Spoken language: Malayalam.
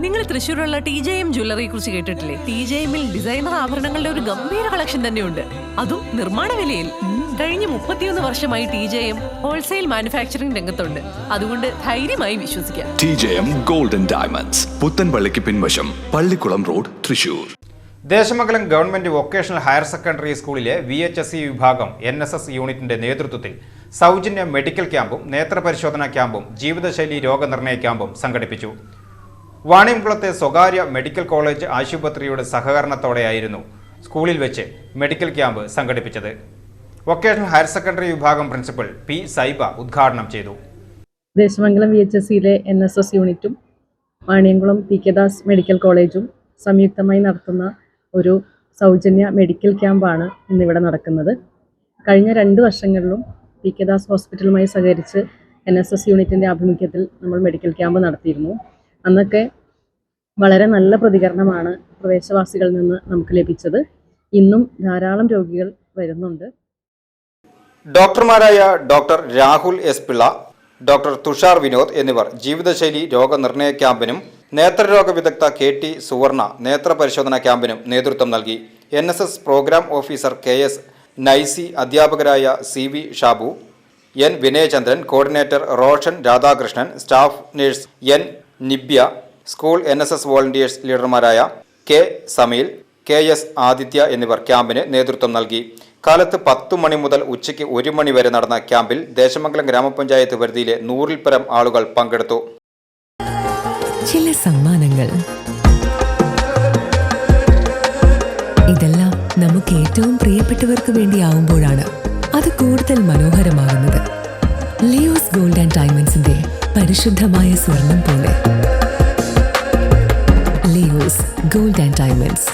നിങ്ങൾ തൃശ്ശൂരുള്ള ടി ജെ എം ജ്വല്ലറിയെ കുറിച്ച് കേട്ടിട്ടില്ലേ? ടി ജെ എമ്മിൽ ഡിസൈനർ ആഭരണങ്ങളുടെ ഒരു ഗംഭീര കളക്ഷൻ തന്നെയുണ്ട്. അതും നിർമ്മാണ വിലയിൽ. കഴിഞ്ഞ മുപ്പത്തിയൊന്ന് വർഷമായി T J M wholesale manufacturing രംഗത്തുണ്ട്. അതുകൊണ്ട് ധൈര്യമായി വിശ്വസിക്കാം. T J M Golden Diamonds പുത്തൻപള്ളിക്ക് പിൻവശം Pallikkulam road Thrissur Desamangalam government vocational higher secondary സ്കൂളിലെ വി എച്ച് എസ് സി വിഭാഗം എൻ എസ് എസ് യൂണിറ്റിന്റെ നേതൃത്വത്തിൽ സൗജന്യ മെഡിക്കൽ ക്യാമ്പും നേത്രപരിശോധനാ ക്യാമ്പും ജീവിതശൈലി രോഗനിർണയ ക്യാമ്പും സംഘടിപ്പിച്ചു. വാണിയംകുളത്തെ സ്വകാര്യ മെഡിക്കൽ കോളേജ് ആശുപത്രിയുടെ സഹകരണത്തോടെയായിരുന്നു സ്കൂളിൽ വെച്ച് മെഡിക്കൽ ക്യാമ്പ് സംഘടിപ്പിച്ചത്. വൊക്കേഷണൽ ഹയർ സെക്കൻഡറി വിഭാഗം പ്രിൻസിപ്പൽ പി സൈബ ഉദ്ഘാടനം ചെയ്തു. ദേശമംഗലം വി എച്ച് എസ് സിയിലെ എൻ എസ് എസ് യൂണിറ്റും Vaniyamkulam P K Das medical കോളേജും സംയുക്തമായി നടത്തുന്ന ഒരു സൗജന്യ മെഡിക്കൽ ക്യാമ്പാണ് ഇന്നിവിടെ നടക്കുന്നത്. കഴിഞ്ഞ രണ്ട് വർഷങ്ങളിലും പി കെ ദാസ് ഹോസ്പിറ്റലുമായി സഹകരിച്ച് എൻ എസ് എസ് യൂണിറ്റിന്റെ ആഭിമുഖ്യത്തിൽ നമ്മൾ മെഡിക്കൽ ക്യാമ്പ് നടത്തിയിരുന്നു. അന്നൊക്കെ വളരെ നല്ല പ്രതികരണമാണ് പ്രദേശവാസികളിൽ നിന്ന് നമുക്ക് ലഭിച്ചത്. ഇന്നും ധാരാളം രോഗികൾ വരുന്നുണ്ട്. ഡോക്ടർമാരായ doctor Rahul S Pillai doctor Thushar Vinod എന്നിവർ ജീവിതശൈലി രോഗനിർണയ ക്യാമ്പിനും നേത്രരോഗ വിദഗ്ധ കെ ടി സുവർണ നേത്രപരിശോധന ക്യാമ്പിനും നേതൃത്വം നൽകി. N S S programme officer K S Naisy അധ്യാപകരായ C V Shabu N Vinayachandran coordinator Roshan Radhakrishnan staff nurse N Nibya school N S S volunteers ലീഡർമാരായ K Sameel K S Adithya എന്നിവർ ക്യാമ്പിന് നേതൃത്വം നൽകി. കാലത്ത് പത്തു മണി മുതൽ ഉച്ചയ്ക്ക് ഒരു മണി വരെ നടന്ന ക്യാമ്പിൽ ദേശമംഗലം ഗ്രാമപഞ്ചായത്ത് പരിധിയിലെ നൂറിൽ പരം ആളുകൾ പങ്കെടുത്തു. ചില സമ്മാനങ്ങൾ. ഇതെല്ലാം നമുക്ക് ഏറ്റവും പ്രിയപ്പെട്ടവർക്ക് വേണ്ടിയാവുമ്പോഴാണ് അത് കൂടുതൽ മനോഹരമാകുന്നത്. ലിയോസ് ഗോൾഡ് ആൻഡ് ഡയമണ്ട്സിന്റെ പരിശുദ്ധമായ സ്വർണം പോലെ. Leo's gold and diamonds